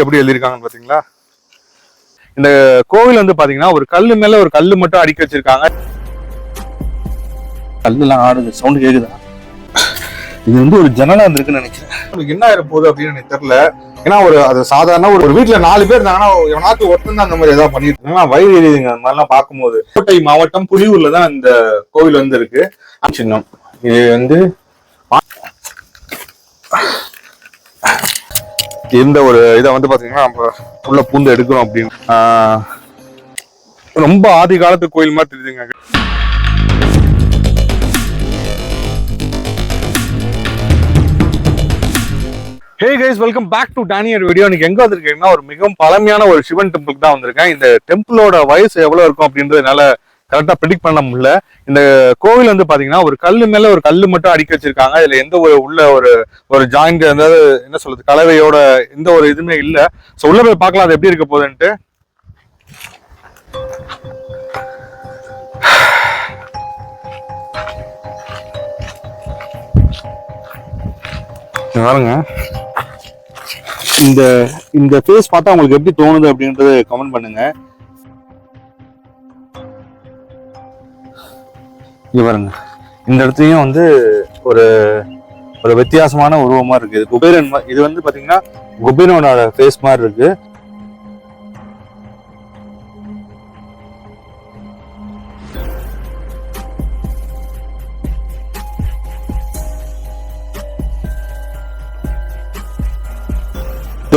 எப்படி எழுதியிருக்காங்கன்னு பாத்தீங்களா? இந்த கோவில் வந்து பாத்தீங்கன்னா ஒரு கல்லு மேல ஒரு கல்லு மட்டும் அடிக்க வச்சிருக்காங்க. கல்லுலாம் ஆடுது சவுண்ட் கேக்குதா? இது வந்து ஒரு ஜன்னலா இருந்திருக்குன்னு நினைக்கிறேன். உங்களுக்கு என்ன ஆயிர போகுது அப்படின்னு எனக்கு தெரியல. ஏன்னா ஒரு அது சாதாரண ஒரு வீட்டுல நாலு பேர் இருந்தாங்கன்னா எவனாச்சும் ஒருத்தன் தான் அந்த மாதிரி ஏதாவது பண்ணிட்டு இருக்காங்க வயிறு எரியுதுங்க. அந்த மாதிரிலாம் பார்க்கும்போது. கோட்டை மாவட்டம் புலியூர்ல தான் இந்த கோவில் வந்து இருக்கு. சின்னம். இது வந்து இந்த ஒரு இதை வந்து பாத்தீங்கன்னா நம்ம உள்ள பூந்து எடுக்கிறோம் அப்படின்னு. ஆஹ், ரொம்ப ஆதி காலத்து கோயில் மாதிரி தெரியுதுங்க. Hey guys welcome back to டானியர் video இன்னைக்கு எங்க வந்திருக்கீங்கன்னா ஒரு மிகவும் பழமையான ஒரு சிவன் டெம்பிளுக்கு தான் வந்திருக்கேன். இந்த டெம்பிளோட வயசு எவ்வளவு இருக்கும் அப்படின்றதுனால கரெக்டாக கரெக்டா ப்ரிடிக் பண்ண முடியல. இந்த கோவில் வந்து பார்த்தீங்கன்னா ஒரு கல் மேலே ஒரு கல் மட்டும் அடிக்க வச்சிருக்காங்க. இதில் எந்த ஒரு உள்ள ஒரு ஒரு ஜாயிண்ட் அதாவது என்ன சொல்றது கலவையோட எந்த ஒரு இதுவுமே இல்லை. ஸோ உள்ள போய் பார்க்கலாம் அது எப்படி இருக்க போகுதுன்ட்டு. பாருங்க. இந்த இந்த ஃபேஸ் பார்த்தா உங்களுக்கு எப்படி தோணுது அப்படின்றத கமெண்ட் பண்ணுங்க. பாருங்க. இந்த இடத்துலையும் வந்து ஒரு ஒரு வித்தியாசமான உருவமா இருக்கு. இது குபேரன் இது வந்து பாத்தீங்கன்னா குபேரனோட ஃபேஸ் மாதிரி இருக்கு.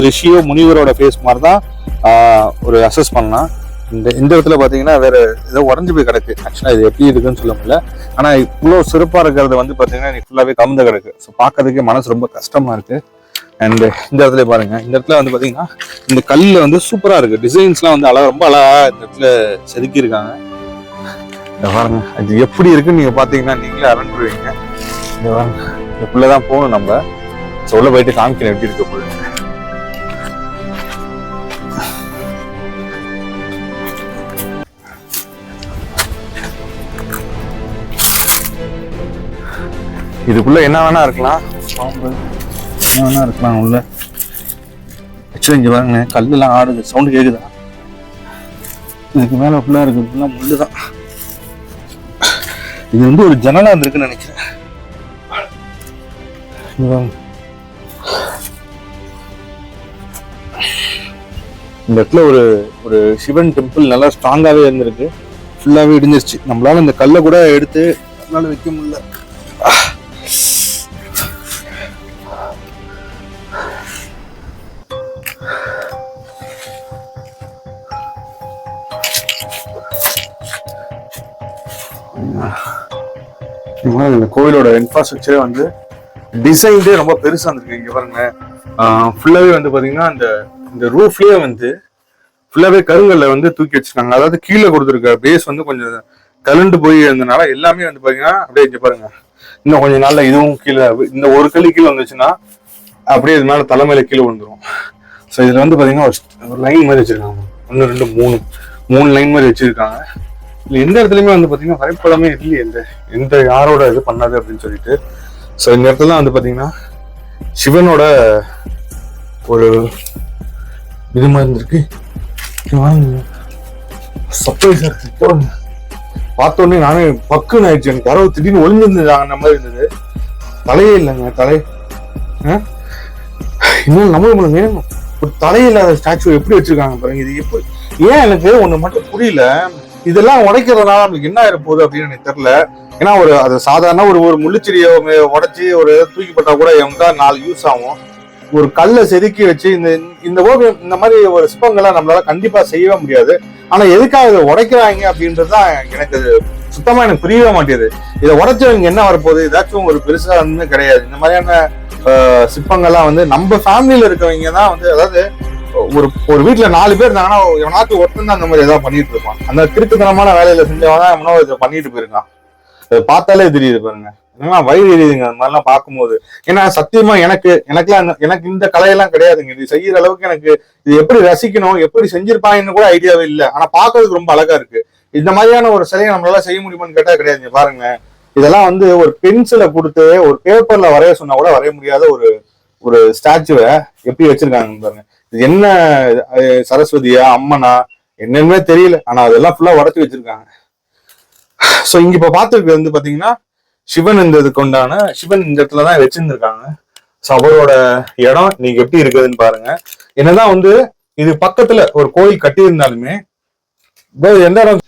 ரிஷியோ முனிவரோட ஃபேஸ் மாதிரி தான் ஆஹ், ஒரு அசஸ் பண்ணலாம். இந்த இந்த இடத்துல பார்த்தீங்கன்னா வேற ஏதோ உடஞ்சி போய் கிடக்கு. ஆக்சுவலாக இது எப்படி இருக்குன்னு சொல்ல முடியல. ஆனால் இவ்வளோ சிறப்பாக இருக்கிறது வந்து பார்த்தீங்கன்னா நீ ஃபுல்லாகவே கவுந்த கிடக்கு. ஸோ பார்க்கறதுக்கே மனசு ரொம்ப கஷ்டமாக இருக்கு. அண்ட் இந்த இடத்துல பாருங்க. இந்த இடத்துல வந்து பார்த்தீங்கன்னா இந்த கல்லில் வந்து சூப்பராக இருக்கு. டிசைன்ஸ்லாம் வந்து அழகா ரொம்ப அழகா இந்த இடத்துல செதுக்கியிருக்காங்க. இந்த பாருங்க. அது எப்படி இருக்குன்னு நீங்கள் பார்த்தீங்கன்னா நீங்களே அரண்டுருவீங்க இந்த பாருங்க. இதுக்குள்ளே தான் போகணும் நம்ம. ஸோ உள்ளே போயிட்டு காமிக்கிறேன் எப்படி இருக்க போகுது இதுக்குள்ள என்ன வேணா இருக்கலாம். பாம்பு என்ன வேணா இருக்கலாம் உள்ள. ஆக்சுவலி இங்க பாருங்க கல்லுலாம் ஆடுது. சவுண்ட் கேக்குதா? இதுக்கு மேல ஃபுல்லா இருக்கு ஃபுல்லா முள்ளு தான். இது வந்து ஒரு ஜன்னலா இருந்திருக்குன்னு நினைக்கிறேன். இந்த இடத்துல ஒரு ஒரு சிவன் டெம்பிள் நல்லா ஸ்ட்ராங்காவே இருந்திருக்கு. ஃபுல்லாவே இடிஞ்சிருச்சு. நம்மளால இந்த கல்லை கூட எடுத்து நம்மளால வைக்க முடியல. முக்கியமாக இந்த கோவிலோட இன்ஃப்ராஸ்ட்ரக்சரே வந்து டிசைன்டே ரொம்ப பெருசாக இருந்திருக்கு இங்கே பாருங்க. ஃபுல்லாகவே வந்து பார்த்தீங்கன்னா இந்த இந்த ரூஃப்லேயே வந்து ஃபுல்லாகவே கருங்கல்ல வந்து தூக்கி வச்சிருக்காங்க. அதாவது கீழே கொடுத்துருக்க பேஸ் வந்து கொஞ்சம் கலண்டு போய் இருந்தனால எல்லாமே வந்து பார்த்தீங்கன்னா அப்படியே இங்கே பாருங்க. இன்னும் கொஞ்சம் நாளில் இதுவும் கீழே இந்த ஒரு கல்லு கீழே வந்துச்சுன்னா அப்படியே இது மேல தலைமையில கீழே விழுந்துரும். ஸோ இதில் வந்து பார்த்தீங்கன்னா ஒரு ஒரு லைன் மாதிரி வச்சிருக்காங்க. ஒன்று ரெண்டு மூணு மூணு லைன் மாதிரி வச்சிருக்காங்க. இல்லை எந்த இடத்துலையுமே வந்து பார்த்தீங்கன்னா வரைபடமே இல்லையே எந்த எந்த யாரோட இது பண்ணாது அப்படின்னு சொல்லிட்டு. ஸோ இந்த இடத்துல வந்து பார்த்தீங்கன்னா சிவனோட ஒரு இது மாதிரி இருந்திருக்கு. வாங்க சர்ப்ரைஸ் இருக்கு. போடுங்க. பார்த்த நானே பக்குன்னு ஆயிடுச்சு. எனக்கு யாரோ திடீர்னு ஒளிஞ்சிருந்தாங்க அந்த மாதிரி இருந்தது. தலையே இல்லைங்க தலை. ஆ? இன்னும் நம்ப முடியல ஒரு தலையில்லாத ஸ்டாச்சு எப்படி வச்சிருக்காங்க பாருங்க. இது எப்படி ஏன் எனக்கு ஒன்று மட்டும் புரியல. இதெல்லாம் உடைக்கிறதுனால நம்மளுக்கு என்ன ஆயிரம் போகுது அப்படின்னு எனக்கு தெரியல. ஏன்னா ஒரு அது சாதாரண ஒரு ஒரு முள்ளுச்செடியை உடைச்சி ஒரு தூக்கி போட்டா கூட எங்க நாலு யூஸ் ஆகும். ஒரு கல்லை செதுக்கி வச்சு இந்த இந்த ஓவியம் இந்த மாதிரி ஒரு சிற்பங்களை நம்மளால கண்டிப்பா செய்யவே முடியாது. ஆனா எதுக்காக இதை உடைக்கிறாங்க அப்படின்றது தான் எனக்கு சுத்தமா எனக்கு புரியவே மாட்டேது இதை உடைச்சவங்க என்ன வரப்போகுது ஏதாச்சும் ஒரு பெருசா வந்து கிடையாது. இந்த மாதிரியான சிற்பங்கள்லாம் வந்து நம்ம ஃபேமிலியில இருக்கவங்க தான் வந்து அதாவது ஒரு ஒரு வீட்டுல நாலு பேர் இருந்தாங்கன்னா எவனாச்சும் ஒருத்தன் தான் அந்த மாதிரி ஏதாவது பண்ணிட்டு இருப்பான். அந்த திருட்டுத்தனமான வேலையில செஞ்சவன் தான் எவனோ இதை பண்ணிட்டு போயிருக்கான். அதை பார்த்தாலே தெரியுது பாருங்க. என்னன்னா வயிறு எரியுதுங்க. அந்த மாதிரிலாம் பார்க்கும்போது. ஏன்னா சத்தியமா எனக்கு எனக்குலாம் எனக்கு இந்த கலையெல்லாம் கிடையாதுங்க. இது செய்யற அளவுக்கு எனக்கு இது எப்படி ரசிக்கணும் எப்படி செஞ்சிருப்பாங்கன்னு கூட ஐடியாவே இல்லை. ஆனா பாக்குறதுக்கு ரொம்ப அழகா இருக்கு. இந்த மாதிரியான ஒரு சிலையை நம்மளால செய்ய முடியுமான்னு கேட்டா கிடையாதுங்க. பாருங்க. இதெல்லாம் வந்து ஒரு பென்சிலை கொடுத்து ஒரு பேப்பர்ல வரைய சொன்னா கூட வரைய முடியாத ஒரு ஒரு ஸ்டாச்சுவை எப்படி வச்சிருக்காங்க பாருங்க. என்ன சரஸ்வதியா அம்மனா என்னன்னு தெரியல. ஆனா அதெல்லாம் ஃபுல்லா உடச்சி வச்சிருக்காங்க. ஸோ இங்க இப்ப பார்த்துருக்கு வந்து பாத்தீங்கன்னா சிவன் இந்த இதுக்கு உண்டான சிவன் இந்த இடத்துல தான் வச்சிருந்துருக்காங்க. ஸோ அவரோட இடம் நீங்க எப்படி இருக்குதுன்னு பாருங்க. என்னதான் வந்து இது பக்கத்துல ஒரு கோயில் கட்டியிருந்தாலுமே எந்த இடம்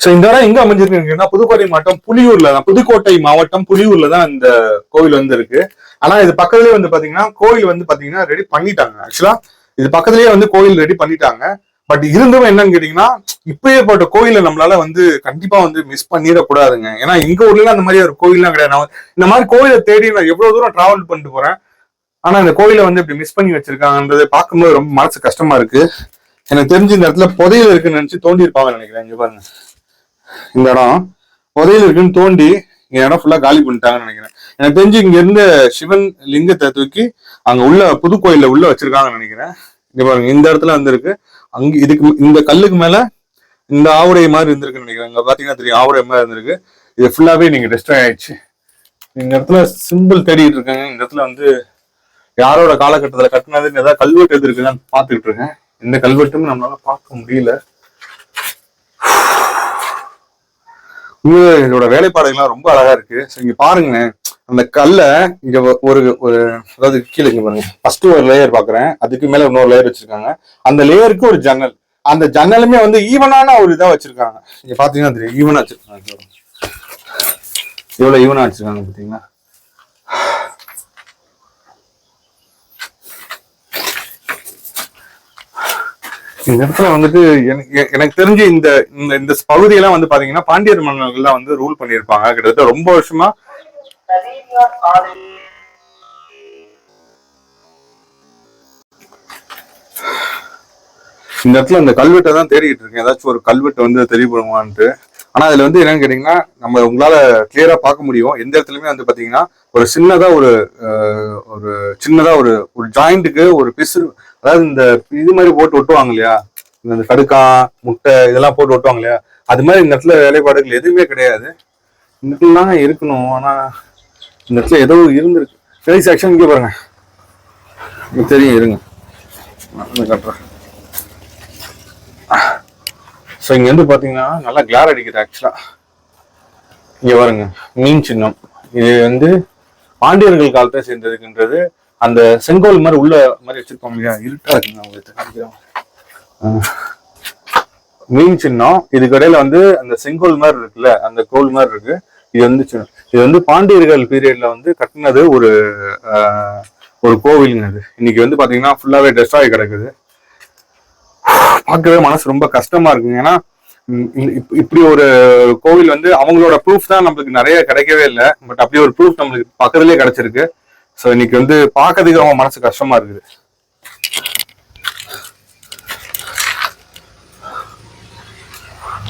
சோ இந்த இடம் எங்க அமைஞ்சிருக்குன்னா புதுக்கோட்டை மாவட்டம் புலியூர்ல தான். புதுக்கோட்டை மாவட்டம் புலியூர்ல தான் இந்த கோவில் வந்து இருக்கு ஆனா இது பக்கத்துலயே வந்து பாத்தீங்கன்னா கோயில் வந்து பாத்தீங்கன்னா ரெடி பண்ணிட்டாங்க. ஆக்சுவலா இது பக்கத்துலயே வந்து கோயில் ரெடி பண்ணிட்டாங்க. பட் இருந்தும் என்னன்னு கேட்டீங்கன்னா போட்ட கோயில்ல நம்மளால வந்து கண்டிப்பா வந்து மிஸ் பண்ணிடக்கூடாதுங்க. ஏன்னா எங்க ஊர்ல அந்த மாதிரி ஒரு கோயில்லாம் கிடையாது. நான் இந்த மாதிரி கோயிலை தேடி நான் எவ்வளவு தூரம் டிராவல் பண்ணிட்டு போறேன். ஆனா இந்த கோயிலை வந்து இப்படி மிஸ் பண்ணி வச்சிருக்காங்கன்றது பார்க்கும்போது ரொம்ப மனசு கஷ்டமா இருக்கு. எனக்கு தெரிஞ்சு இந்த இடத்துல புதையில இருக்குன்னு நினைச்சு தோண்டி இருப்பாங்க நினைக்கிறேன். இங்க பாருங்க. இந்த இடம் புதையில் இருக்குன்னு தோண்டி இந்த இடம் ஃபுல்லா காலி பண்ணிட்டாங்கன்னு நினைக்கிறேன். எனக்கு தெரிஞ்சு இங்க இருந்த சிவன் லிங்கத்தை தூக்கி அங்க உள்ள புது கோயில்ல உள்ள வச்சிருக்காங்கன்னு நினைக்கிறேன். இங்க பாருங்க இந்த இடத்துல வந்து இருக்கு அங்க இதுக்கு இந்த கல்லுக்கு மேல இந்த ஆவுடை மாதிரி இருந்திருக்குன்னு நினைக்கிறேன். இங்க பாத்தீங்கன்னா தெரியும் ஆவுரை மாதிரி இருந்திருக்கு. இது ஃபுல்லாவே நீங்க டிஸ்ட்ராய் ஆயிடுச்சு. இந்த இடத்துல சிம்பிள் தேடிட்டு இருக்காங்க இந்த இடத்துல வந்து யாரோட காலகட்டத்துல கட்டினதுன்னு ஏதாவது கல்வெட்டு எது இருக்குதான்னு பாத்துக்கிட்டு இருக்கேன். இந்த கல்வெட்டும் நம்மளால பார்க்க முடியல. உண்மையிலே இதோட வேலைப்பாடுகள்லாம் ரொம்ப அழகா இருக்கு. ஸோ இங்க பாருங்களேன். அந்த கல்லை இங்க ஒரு ஒரு அதாவது கீழே இங்க பாருங்க. ஃபர்ஸ்ட் ஒரு லேயர் பாக்குறேன். அதுக்கு மேல இன்னொரு லேயர் வச்சிருக்காங்க. அந்த லேயருக்கு ஒரு ஜன்னல் அந்த ஜன்னலுமே வந்து ஈவனான ஒரு இதா வச்சிருக்காங்க. இங்க பாத்தீங்கன்னா தெரியும். ஈவனா வச்சிருக்காங்க. எவ்வளவு ஈவனா வச்சிருக்காங்க பாத்தீங்கன்னா இந்த இடத்துல வந்துட்டு எனக்கு எனக்கு தெரிஞ்சு இந்த இந்த இந்த பகுதியெல்லாம் வந்து பாத்தீங்கன்னா பாண்டியர் மன்னர்கள் தான் வந்து ரூல் பண்ணியிருப்பாங்க. கிட்டத்தட்ட ரொம்ப வருஷமா இந்த இடத்துல இந்த கல்வெட்டை தான் தேடிட்டு இருக்கேன். ஏதாச்சும் ஒரு கல்வெட்டு வந்து தெரியப்படுமான்ட்டு ஆனா அதுல வந்து என்னன்னு கேட்டீங்கன்னா நம்ம உங்களால கிளியரா பார்க்க முடியும். எந்த இடத்துலயுமே வந்து பாத்தீங்கன்னா ஒரு சின்னதா ஒரு ஒரு சின்னதா ஒரு ஒரு ஜாயிண்ட்டுக்கு ஒரு பிசு அதாவது இந்த இது மாதிரி போட்டு ஒட்டுவாங்க இல்லையா? இந்த கடுக்கா முட்டை இதெல்லாம் போட்டு ஒட்டுவாங்க இல்லையா? அது மாதிரி இந்த இடத்துல வேலைப்பாடுகள் எதுவுமே கிடையாது. இந்த இடத்துலலாம் இருக்கணும். ஆனா இந்த இடத்துல ஏதோ இருந்திருக்கு. சரி செக்ஷன் இங்கே பாருங்க. தெரியும் இருங்க. கட்டுறேன். ஸோ இங்க வந்து பாத்தீங்கன்னா நல்லா கிளார் அடிக்குது ஆக்சுவலா இங்க பாருங்க மீன் சின்னம். இது வந்து பாண்டியர்கள் காலத்தை சேர்ந்ததுக்குன்றது அந்த செங்கோல் மாதிரி உள்ள மாதிரி வச்சிருப்பாங்க இல்லையா? இருட்டா இருக்குங்க உங்களுக்கு மீன் சின்னம். இதுக்கு இடையில வந்து அந்த செங்கோல் மாதிரி இருக்குல்ல அந்த கோல் மாதிரி இருக்கு. இது வந்து சின்னம். இது வந்து பாண்டியர்கள் பீரியட்ல வந்து கட்டினது ஒரு ஒரு கோவிலுங்க அது இன்னைக்கு வந்து பாத்தீங்கன்னா ஃபுல்லாவே டெஸ்ட்ராய் கிடக்குது. பார்க்கவே மனசு ரொம்ப கஷ்டமா இருக்குங்க. ஏன்னா இப்- இப்படி ஒரு கோவில் வந்து அவங்களோட ப்ரூஃப் தான் நம்மளுக்கு நிறைய கிடைக்கவே இல்லை. பட் அப்படி ஒரு ப்ரூஃப் நம்மளுக்கு பக்கத்துலயே கிடைச்சிருக்கு. ஸோ இன்னைக்கு வந்து பார்க்கறதுக்கு அவங்க மனசு கஷ்டமா இருக்குது.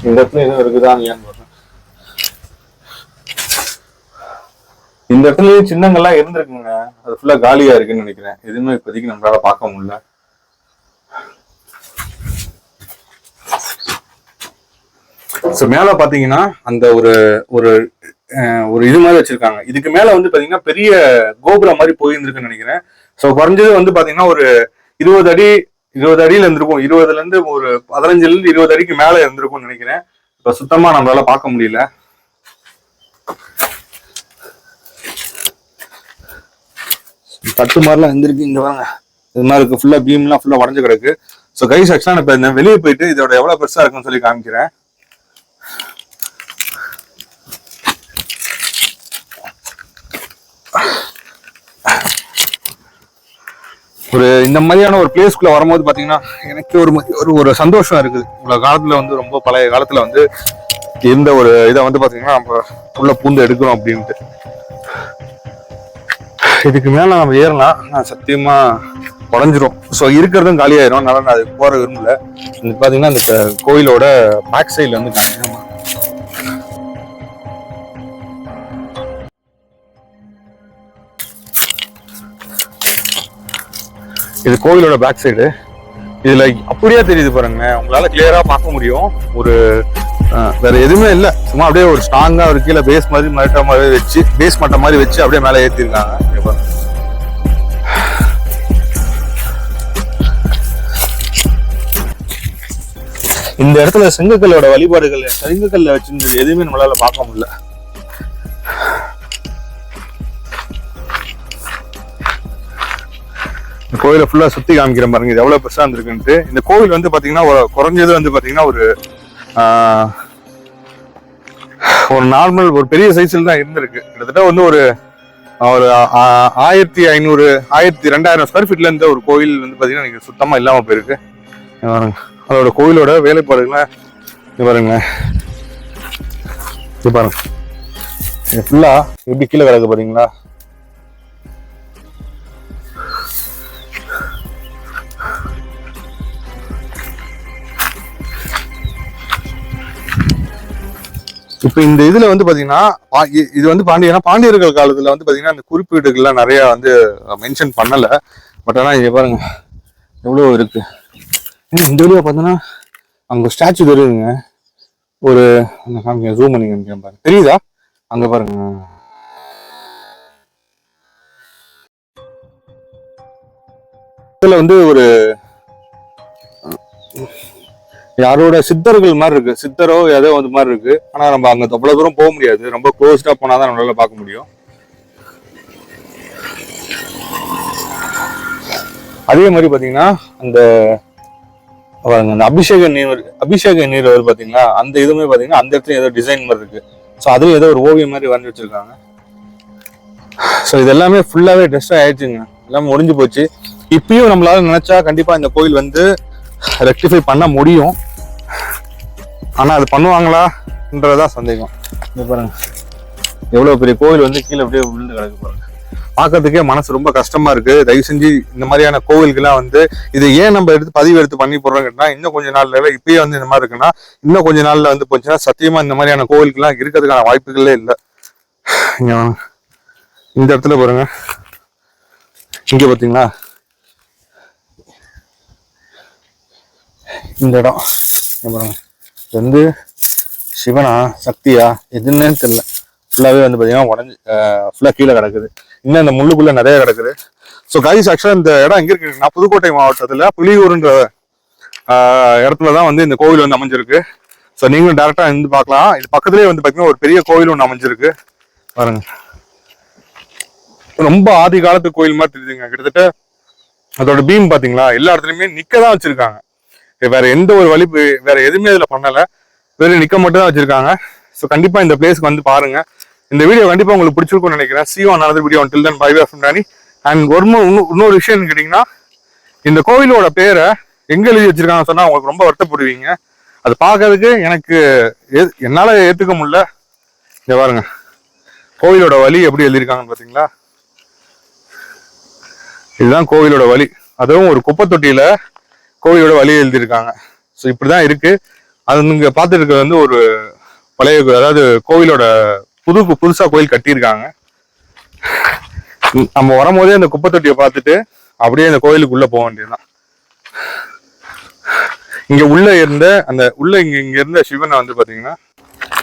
இந்த இடத்துல எதுவும் இருக்குதா இல்லையான்னு. இந்த இடத்துலயும் சின்னங்கள்லாம் இருந்திருக்குங்க. அது ஃபுல்லா காலியா இருக்குன்னு நினைக்கிறேன். எதுவுமே இப்போதைக்கு நம்மளால பார்க்க முடியல. ஸோ மேல பாத்தீங்கன்னா அந்த ஒரு ஒரு ஒரு இது மாதிரி வச்சிருக்காங்க. இதுக்கு மேல வந்து பாத்தீங்கன்னா பெரிய கோபுரம் மாதிரி போயிருந்துருக்குன்னு நினைக்கிறேன். ஸோ குறைஞ்சது வந்து பாத்தீங்கன்னா ஒரு இருபது அடி இருபது அடியில இருந்திருக்கும். இருபதுல இருந்து ஒரு பதினஞ்சுல இருந்து இருபது அடிக்கு மேல இருந்திருக்கும்னு நினைக்கிறேன். இப்ப சுத்தமா நம்மளால பார்க்க முடியல. தட்டு மாதிரிலாம் இருந்திருக்கு இங்க வாங்க இது மாதிரி இருக்கு. ஃபுல்லா பீம்லாம் ஃபுல்லா உடஞ்சு கிடக்கு. ஸோ கைஸ் ஆக்சுவலா நான் இப்போ வெளியே போயிட்டு இதோட எவ்வளவு பெருசா இருக்குன்னு சொல்லி காமிக்கிறேன். ஒரு இந்த மாதிரியான ஒரு பிளேஸ்க்குள்ள வரும்போது பாத்தீங்கன்னா எனக்கு ஒரு ஒரு ஒரு சந்தோஷம் இருக்குது. இவ்வளவு காலத்துல வந்து ரொம்ப பழைய காலத்துல வந்து இருந்த ஒரு இதை வந்து பாத்தீங்கன்னா நம்ம உள்ள பூந்து எடுக்கணும் அப்படின்ட்டு. இதுக்கு மேல நம்ம ஏறலாம் நான் சத்தியமா உடஞ்சிரும் ஸோ இருக்கிறதும் காலியாயிரும். அதனால நான் அது போற விரும்பல. இது பாத்தீங்கன்னா இந்த கோயிலோட பேக் சைடுல வந்து காமிக்கிறேன். இது கோவிலோட பேக் சைடு இதுல அப்படியே தெரியுது பாருங்க உங்களால கிளியரா பார்க்க முடியும். ஒரு வேற எதுவுமே இல்லை. சும்மா அப்படியே ஒரு ஸ்ட்ராங்கா ஒரு கீழே பேஸ் மாதிரி மரட்ட மாதிரி வச்சு பேஸ் மட்ட மாதிரி வச்சு அப்படியே மேலே ஏற்றிருக்காங்க இந்த இடத்துல செங்கக்கல்லோட வழிபாடுகள் செங்கக்கல்ல வச்சு எதுவுமே நம்மளால பார்க்க முடியல. கோயிலை ஃபுல்லாக சுற்றி காமிக்கிற பாருங்க இது எவ்வளோ பெருசாக இருந்திருக்குன்ட்டு. இந்த கோவில் வந்து பார்த்தீங்கன்னா ஒரு- குறைஞ்சது வந்து பார்த்தீங்கன்னா ஒரு ஒரு நார்மல் ஒரு பெரிய சைஸில் தான் இருந்திருக்கு. கிட்டத்தட்ட வந்து ஒரு ஒரு ஆயிரத்தி ஐநூறு ஆயிரத்தி ரெண்டாயிரம் ஸ்கொயர் ஃபீட்ல இருந்த ஒரு கோயில் வந்து பார்த்தீங்கன்னா நீங்கள் சுத்தமாக இல்லாமல் போயிருக்கு. பாருங்க. அதோட கோயிலோட வேலைப்பாடுகளை இது பாருங்க. இது பாருங்க ஃபுல்லாக எப்படி கீழே கிடக்கு பாத்தீங்களா? இப்போ இந்த இதுல வந்து பாத்தீங்கன்னா பா- இ- இது வந்து பாண்டியனா பாண்டியர்கள் காலத்துல வந்து பாத்தீங்கன்னா இந்த குறிப்பீடுகள்லாம் நிறைய வந்து மென்ஷன் பண்ணல. பட் ஆனா இங்க பாருங்க எவ்வளவு இருக்கு. இந்த வழியா பார்த்தோன்னா அங்க ஸ்டாச்சு தெரியுதுங்க. ஒரு அந்த காமிக்க ஜூம் பண்ணி காமிக்கிறேன் பாருங்க. தெரியுதா? அங்க பாருங்க. இதுல வந்து ஒரு யாரோட சித்தர்கள் மாதிரி இருக்கு. சித்தரோ ஏதோ வந்து மாதிரி இருக்கு. ஆனா நம்ம அங்க அவ்வளவு தூரம் போக முடியாது. ரொம்ப க்ளோஸ்டா போனாதான் நம்மளால பார்க்க முடியும். அதே மாதிரி பாத்தீங்கன்னா அந்த அந்த அபிஷேக நீர் அபிஷேக நீர் வருது பாத்தீங்களா அந்த இதுவுமே பாத்தீங்கன்னா அந்த இடத்துல ஏதோ டிசைன் மாதிரி இருக்கு. ஸோ அதுவும் ஏதோ ஒரு ஓவியம் மாதிரி வரைஞ்சி வச்சிருக்காங்க. ஸோ இது எல்லாமே ஃபுல்லாவே டெஸ்ட் ஆயிடுச்சுங்க. எல்லாமே முடிஞ்சு போச்சு. இப்பயும் நம்மளால நினைச்சா கண்டிப்பா இந்த கோயில் வந்து ரெக்டிஃபை பண்ண முடியும். ஆனா அது பண்ணுவாங்களான்றதுதான் சந்தேகம். இது பாருங்க. எவ்வளவு பெரிய கோவில் வந்து கீழே அப்படியே விழுந்து கிடக்கு பாருங்க. பார்க்கறதுக்கே மனசு ரொம்ப கஷ்டமா இருக்கு. தயவு செஞ்சு இந்த மாதிரியான கோவில்கள்லாம் வந்து இது ஏன் நம்ம எடுத்து பதிவு எடுத்து பண்ணி போடுறோம்னா இன்னும் கொஞ்ச நாள்ல இப்பயே வந்து இந்த மாதிரி இருக்குன்னா இன்னும் கொஞ்ச நாள்ல வந்து போச்சுன்னா சத்தியமா இந்த மாதிரியான கோவிலுக்கெல்லாம் இருக்கிறதுக்கான வாய்ப்புகளே இல்லை. இந்த இடத்துல பாருங்க. இங்க பாத்தீங்களா? இந்த இடம். பாருங்க. இது வந்து சிவனா சக்தியா எதுன்னு தெரியல. ஃபுல்லாகவே வந்து பார்த்தீங்கன்னா உடஞ்சி ஃபுல்லாக கீழே கிடக்குது. இன்னும் இந்த முள்ளுக்குள்ள நிறைய கிடக்குது. ஸோ கைஸ் ஆக்சுவலாக இந்த இடம் எங்க இருக்குன்னா புதுக்கோட்டை மாவட்டத்தில் புலியூருன்ற இடத்துல தான் வந்து இந்த கோவில் வந்து அமைஞ்சிருக்கு. ஸோ நீங்களும் டேரெக்டாக இருந்து பார்க்கலாம். இது பக்கத்துலேயே வந்து பார்த்தீங்கன்னா ஒரு பெரிய கோவில் ஒன்று அமைஞ்சிருக்கு. பாருங்க. ரொம்ப ஆதி காலத்து கோயில் மாதிரி தெரியுதுங்க. கிட்டத்தட்ட அதோட பீம் பார்த்தீங்களா எல்லா இடத்துலையுமே நிற்க தான் வச்சுருக்காங்க. வேற எந்த ஒரு வழி வேற எதுவுமே இதுல பண்ணல. வெறும் நிக்க மட்டும் தான் வச்சிருக்காங்க. ஸோ கண்டிப்பா இந்த பிளேஸ்க்கு வந்து பாருங்க. இந்த வீடியோ கண்டிப்பா உங்களுக்கு பிடிச்சிருக்கும்னு நினைக்கிறேன். See on another video till then bye bye Danny and ஒரு இன்னொரு விஷயம் கேட்டீங்கன்னா இந்த கோவிலோட பேரை எங்க எழுதி வச்சிருக்காங்க சொன்னா உங்களுக்கு ரொம்ப வருத்தப்படுவீங்க. அது பார்க்கறதுக்கு எனக்கு ஏ- என்னால ஏத்துக்க முடியல. இங்க பாருங்க. கோவிலோட வழி எப்படி எழுதியிருக்காங்கன்னு பாத்தீங்களா? இதுதான் கோவிலோட வழி. அதுவும் ஒரு குப்பை தொட்டியில கோவிலோட வழி எழுதியிருக்காங்க. ஸோ இப்படிதான் இருக்கு. அது இங்கே பார்த்துருக்கிறது இருக்கிறது வந்து ஒரு பழைய அதாவது கோவிலோட புது புதுசா கோயில் கட்டியிருக்காங்க. நம்ம வரும்போதே அந்த குப்பை தொட்டியை பார்த்துட்டு அப்படியே அந்த கோயிலுக்குள்ளே போக வேண்டியதுதான். இங்க உள்ள இருந்த அந்த உள்ள இங்க இங்க இருந்த சிவனை வந்து பாத்தீங்கன்னா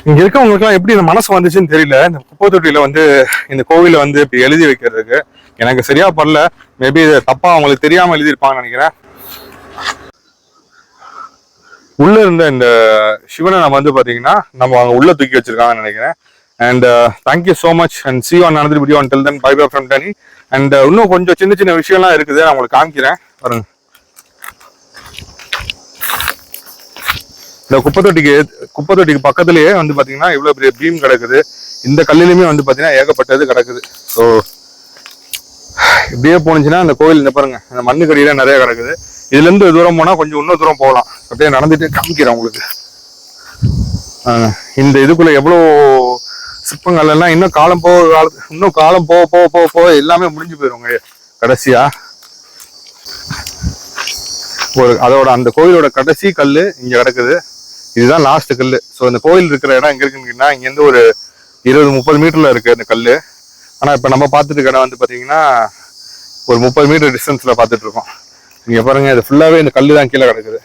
இங்க இருக்கவங்களுக்குலாம் எப்படி இந்த மனசு வந்துச்சுன்னு தெரியல. இந்த குப்பை தொட்டியில் வந்து இந்த கோவிலை வந்து இப்படி எழுதி வைக்கிறதுக்கு எனக்கு சரியா படல. மேபி இதை தப்பாக அவங்களுக்கு தெரியாமல் எழுதியிருப்பாங்கன்னு நினைக்கிறேன். உள்ள இருந்த இந்த சிவனை நம்ம வந்து பாத்தீங்கன்னா நம்ம அங்க உள்ள தூக்கி வச்சிருக்காங்கன்னு நினைக்கிறேன். And thank you so much and see on another video and till then bye bye from Danny and இன்னும் கொஞ்சம் சின்ன சின்ன விஷயம்லாம் இருக்குது. நான் உங்களுக்கு காமிக்கிறேன். பாருங்க. இந்த குப்பை தொட்டிக்கு குப்பை தொட்டிக்கு பக்கத்துலயே வந்து பாத்தீங்கன்னா இவ்வளவு பெரிய பீம் கிடக்குது. இந்த கல்லிலுமே வந்து பாத்தீங்கன்னா ஏகப்பட்டது கிடக்குது. ஸோ இப்படியே போனுச்சுன்னா அந்த கோயில் இந்த பாருங்க இந்த மண்ணுக்கடியில நிறைய கிடக்குது. இதுல இருந்து தூரம் போனா கொஞ்சம் இன்னும் தூரம் போகலாம். அப்படியே நடந்துட்டு காமிக்கிறேன் உங்களுக்கு. ஆஹ் இந்த இதுக்குள்ள எவ்வளோ சிற்பங்கள் எல்லாம் இன்னும் காலம் போக காலத்து இன்னும் காலம் போக போக போக போக எல்லாமே முடிஞ்சு போயிருவாங்க கடைசியா. ஒரு அதோட அந்த கோயிலோட கடைசி கல்லு இங்க கிடக்குது. இதுதான் லாஸ்ட் கல்லு. ஸோ இந்த கோயில் இருக்கிற இடம் எங்க இருக்குன்னு இங்க இருந்து ஒரு இருபது முப்பது மீட்டர்ல இருக்கு அந்த கல்லு. ஆனா இப்ப நம்ம பார்த்துட்டு இருக்க இடம் வந்து பாத்தீங்கன்னா ஒரு முப்பது மீட்டர் டிஸ்டன்ஸில் பார்த்துட்டு இருக்கோம். இங்க பாருங்க இது ஃபுல்லாகவே இந்த கல்லு தான் கீழே கிடக்குது.